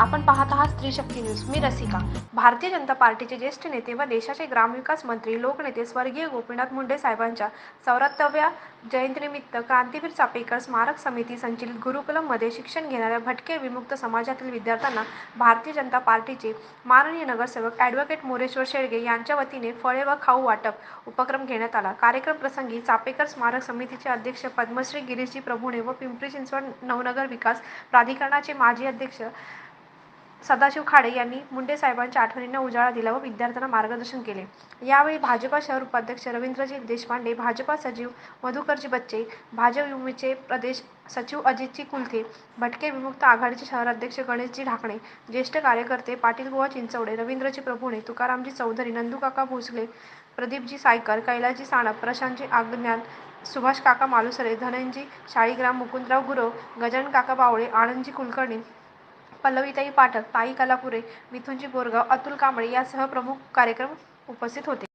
आपण पाहत आहात स्त्री शक्ती न्यूज. मी रसिका. भारतीय जनता पार्टीचे ज्येष्ठ नेते व देशाचे ग्रामविकास मंत्री लोकनेते स्वर्गीय गोपीनाथ मुंडे साहेबांच्या चौऱ्याहत्तव्या जयंतीनिमित्त क्रांतीवीर चापेकर स्मारक समिती संचलित गुरुकुलममध्ये शिक्षण घेणाऱ्या भटके विमुक्त समाजातील विद्यार्थ्यांना भारतीय जनता पार्टीचे माननीय नगरसेवक ॲडव्होकेट मोरेश्वर शेळगे यांच्या वतीने फळे व खाऊ वाटप उपक्रम घेण्यात आला. कार्यक्रम प्रसंगी चापेकर स्मारक समितीचे अध्यक्ष पद्मश्री गिरीशजी प्रभुणे व पिंपरी चिंचवड नवनगर विकास प्राधिकरणाचे माजी अध्यक्ष सदाशिव खाडे यांनी मुंडे साहेबांच्या आठवणींना उजाळा दिला व विद्यार्थ्यांना मार्गदर्शन केले. यावेळी भाजपा शहर उपाध्यक्ष रवींद्रजी देशपांडे भाजपा सचिव मधुकरजी बच्चे भाजप युमीचे प्रदेश सचिव अजितजी कुलथे भटके विमुक्त आघाडीचे शहराध्यक्ष गणेशजी ढाकणे ज्येष्ठ कार्यकर्ते पाटील बुवा चिंचवडे रवींद्रजी प्रभुणे तुकारामजी चौधरी नंदूकाका भोसले प्रदीपजी सायकर कैलाजी साणप प्रशांतजी आज्ञान सुभाष काका मालुसरे धनंजी शाळीग्राम मुकुंदराव गुरव गजानन काका बावळे आनंदजी कुलकर्णी पल्लवीताई पाठक ताई कलापुरे मिथुनजी बोरगाव अतुल कांबळे यासह प्रमुख कार्यक्रम उपस्थित होते.